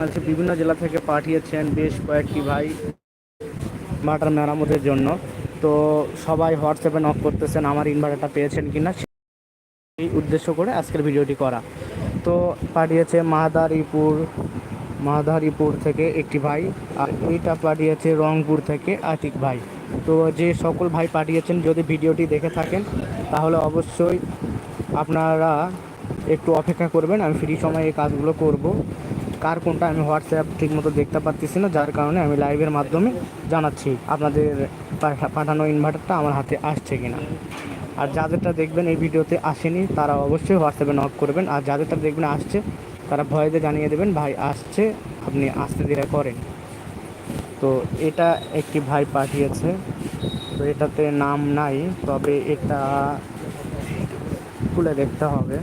বাংলাদেশের বিভিন্ন জেলা থেকে পাঠিয়েছেন বেশ কয়েকটি ভাই ইনভার্টার মেরামতের জন্য। তো সবাই হোয়াটসঅ্যাপে নক করতেছেন, আমার ইনভার্টারটা পেয়েছেন কি না এই উদ্দেশ্য করে আজকের ভিডিওটি করা। তো পাঠিয়েছে মাদারীপুর মাদারীপুর থেকে একটি ভাই আর এইটা পাঠিয়েছে রংপুর থেকে আতিক ভাই। তো যে সকল ভাই পাঠিয়েছেন, যদি ভিডিওটি দেখে থাকেন, তাহলে অবশ্যই আপনারা একটু অপেক্ষা করবেন, আমি ফ্রি সময়ে এই কাজগুলো করব। কার কোনটা আমি হোয়াটসঅ্যাপ ঠিকমতো দেখতে পারতেছি না, যার কারণে আমি লাইভের মাধ্যমে জানাচ্ছি আপনাদের পাঠা- পাঠানো ইনভার্টারটা আমার হাতে আসছে কি না আর যাদেরটা দেখবেন এই ভিডিওতে আসেনি, তারা অবশ্যই হোয়াটসঅ্যাপে নক করবেন। আর যাদেরটা দেখবেন আসছে, তারা ভয়েতে জানিয়ে দেবেন, ভাই, আসছে, আপনি আসতে ধীরে করেন। তো এটা একটি ভাই পাঠিয়েছে। তো এটাতে নাম নাই, তবে এটা খুলে দেখতে হবে।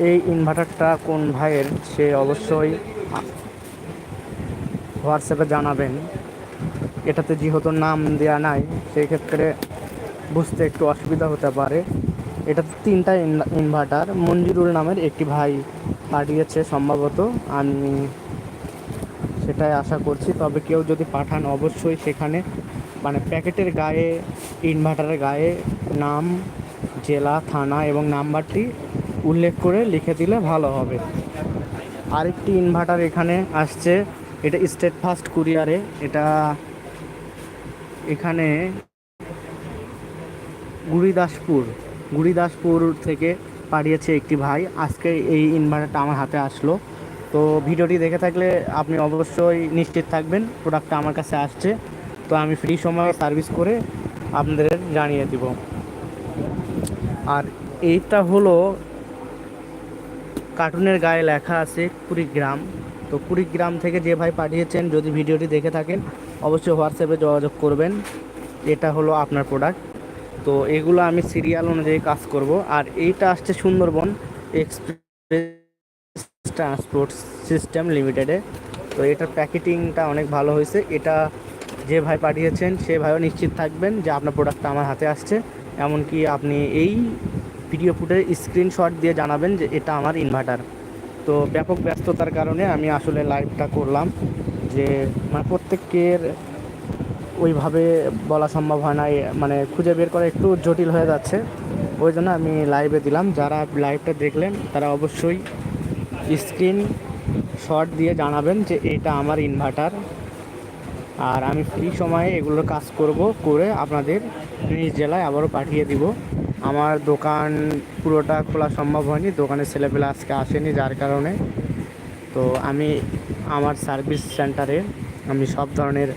এই ইনভার্টারটা কোন ভাইয়ের, সে অবশ্যই হোয়াটসঅ্যাপে জানাবেন। এটাতে যেহেতু নাম দেওয়া নাই সেই ক্ষেত্রে বুঝতে একটু অসুবিধা হতে পারে। এটাতে তিনটা ইন- ইনভার্টার মঞ্জুরুল নামের একটি ভাই পাঠিয়েছে সম্ভবত। আমি সেটাই আশা করছি, তবে কেউ যদি পাঠান অবশ্যই সেখানে মানে প্যাকেটের গায়ে ইনভার্টারের গায়ে নাম, জেলা, থানা এবং নাম্বারটি উল্লেখ করে লিখে দিলে ভালো হবে। আরেকটি ইনভার্টার এখানে আসছে। এটা স্টেট ফাস্ট কুরিয়ারে এটা এখানে গুড়িদাসপুর। গুড়িদাসপুর থেকে পাঠিয়েছে একটি ভাই। আজকে এই ইনভার্টারটা আমার হাতে আসলো। তো ভিডিওটি দেখে থাকলে আপনি অবশ্যই নিশ্চিত থাকবেন প্রোডাক্টটা আমার কাছে আসছে। তো আমি ফ্রি সময় সার্ভিস করে আপনাদের জানিয়ে দিব। আর এইটা হলো কার্টুনের গায়ে লেখা আছে কুড়িগ্রাম। তো কুড়িগ্রাম থেকে যে ভাই পাঠিয়েছেন, যদি ভিডিওটি দেখে থাকেন, অবশ্যই হোয়াটসঅ্যাপে যোগাযোগ করবেন। এটা হলো আপনার প্রোডাক্ট তো এগুলো আমি সিরিয়াল অনুযায়ী কাজ করব। আর এইটা আসছে সুন্দরবন এক্সপ্রেস ট্রান্সপোর্ট সিস্টেম লিমিটেডে তো এটার প্যাকেটিংটা অনেক ভালো হয়েছে। এটা যে ভাই পাঠিয়েছেন, সে ভাইও নিশ্চিত থাকবেন যে আপনার প্রোডাক্টটা আমার হাতে আসছে। এমনকি আপনি এই ভিডিও ফুটের স্ক্রিনশট দিয়ে জানাবেন যে এটা আমার ইনভার্টার তো ব্যাপক ব্যস্ততার কারণে আমি আসলে লাইভটা করলাম যে মানে প্রত্যেকের ওইভাবে বলা সম্ভব হয় না মানে খুঁজে বের করা একটু জটিল হয়ে যাচ্ছে। ওই জন্য আমি লাইভে দিলাম। যারা লাইভটা দেখলেন, তারা অবশ্যই স্ক্রিন শট দিয়ে জানাবেন যে এটা আমার ইনভার্টার আর আমি ফ্রি সময়ে এগুলোর কাজ করব, করে আপনাদের নিজ জেলায় আবারও পাঠিয়ে দিব। আমার দোকান পুরোটা খোলা সম্ভব হয়নি। দোকানের ছেলেপেলে আজকে আসেনি, যার কারণে। তো আমি আমার সার্ভিস সেন্টারে আমি সব ধরনের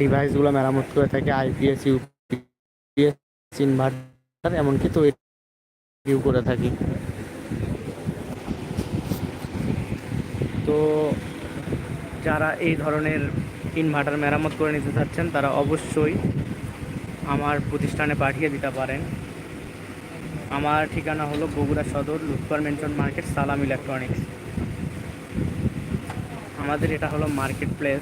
ডিভাইসগুলো মেরামত করে থাকি আইপিএস ইউপিএস ইনভার্টার, এমনকি তো ইউ করে থাকি। তো যারা এই ধরনের ইনভার্টার মেরামত করে নিতে চাচ্ছেন, তারা অবশ্যই আমার প্রতিষ্ঠানে পাঠিয়ে দিতে পারেন। আমার ঠিকানা হলো Bogura Sadar, Lutfar mansion market, Salam electronics. আমাদের এটা হলো মার্কেট প্লেস।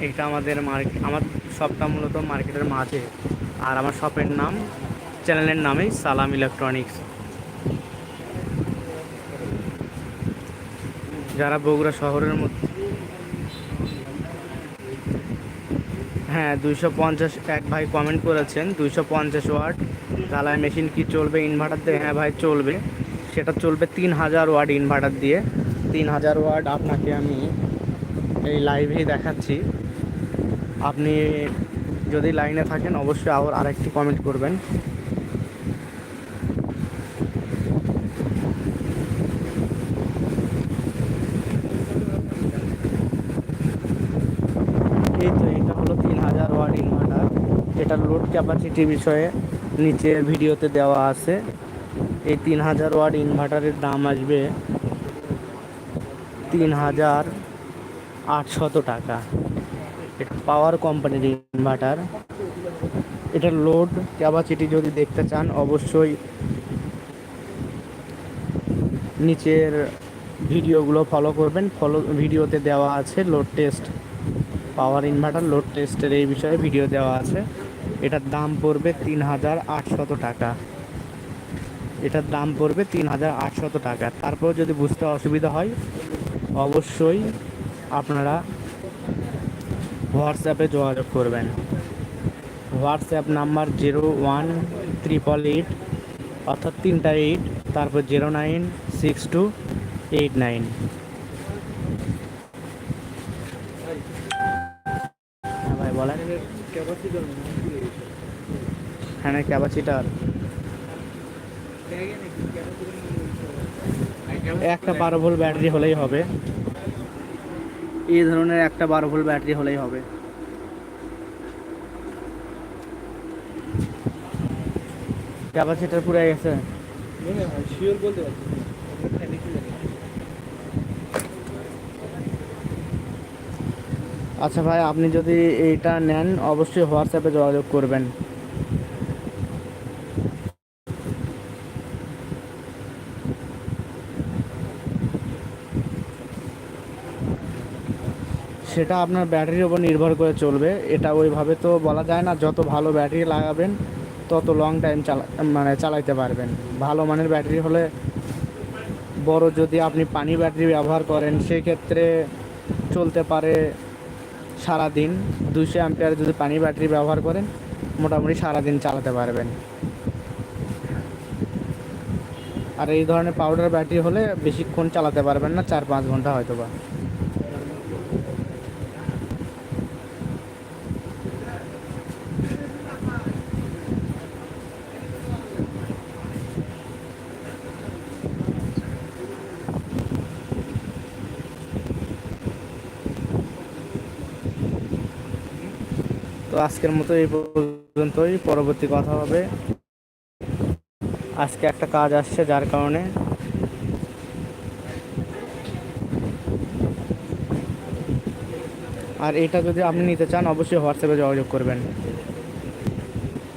এটা আমাদের মার্কেট আমার শপটা মূলত মার্কেটের মাঝে। আর আমার শপের নাম, চ্যানেলের নামেই সালাম ইলেকট্রনিক্স। যারা বগুড়া শহরের মধ্যে হ্যাঁ দুইশো পঞ্চাশ, এক ভাই কমেন্ট করেছেন, দুইশো পঞ্চাশ ওয়াট। ঢালাই মেশিন কি চলবে ইনভার্টার দিয়ে? হ্যাঁ ভাই, চলবে। সেটা চলবে তিন হাজার ওয়াট ইনভার্টার দিয়ে। তিন হাজার ওয়াট আপনাকে আমি এই লাইভেই দেখাচ্ছি। আপনি যদি লাইনে থাকেন, অবশ্যই আবার আরেকটি কমেন্ট করবেন এই তো এটা হলো তিন হাজার ওয়াট ইনভার্টার এটার লোড ক্যাপাসিটি বিষয়ে নিচের ভিডিওতে দেওয়া আছে। এই তিন হাজার ওয়াট ইনভার্টারের দাম আসবে তিন হাজার আটশত টাকা। এটা পাওয়ার কোম্পানির ইনভার্টার এটার লোড ক্যাপাসিটি যদি দেখতে চান, অবশ্যই নিচের ভিডিওগুলো ফলো করবেন। ফলো ভিডিওতে দেওয়া আছে load test power inverter load টেস্টের এই বিষয়ে ভিডিও দেওয়া আছে। এটার দাম পড়বে তিন হাজার আটশত টাকা। এটার দাম পড়বে তিন হাজার আটশত টাকা। তারপর যদি বুঝতে অসুবিধা হয়, অবশ্যই আপনারা হোয়াটসঅ্যাপে যোগাযোগ করবেন। WhatsApp number zero one triple eight অর্থাৎ তিনটা এইট তারপর zero nine, six two eight nine. বলেন। হ্যাঁ ক্যাপাসিটার একটা বারো ভোল্ট ব্যাটারি হলেই হবে। এই ধরনের একটা বারো ভোল্ট ব্যাটারি হলেই হবে। ক্যাপাসিটার পুরো গেছে। শিওর বলতে আচ্ছা ভাই, আপনি যদি এইটা নেন, অবশ্যই হোয়াটসঅ্যাপে যোগাযোগ করবেন। সেটা আপনার ব্যাটারির উপর নির্ভর করে চলবে। এটা ওইভাবে তো বলা যায় না, যত ভালো ব্যাটারি লাগাবেন, তত লং টাইম চালা মানে চালাইতে পারবেন। ভালো মানের ব্যাটারি হলে বড় যদি আপনি পানি ব্যাটারি ব্যবহার করেন, সেক্ষেত্রে চলতে পারে সারা দিন দুশো অ্যাম্পিয়ার যদি পানি ব্যাটারি ব্যবহার করেন, মোটামুটি সারাদিন চালাতে পারবেন। আর এই ধরনের পাউডার ব্যাটারি হলে বেশিক্ষণ চালাতে পারবেন না, চার পাঁচ ঘণ্টা হয়তো বা তো আজকের মতো এই পর্যন্তই। পরবর্তী কথা হবে। আজকে একটা কাজ আসছে, যার কারণে আর এটা যদি আপনি নিতে চান, অবশ্যই হোয়াটসঅ্যাপে যোগাযোগ করবেন।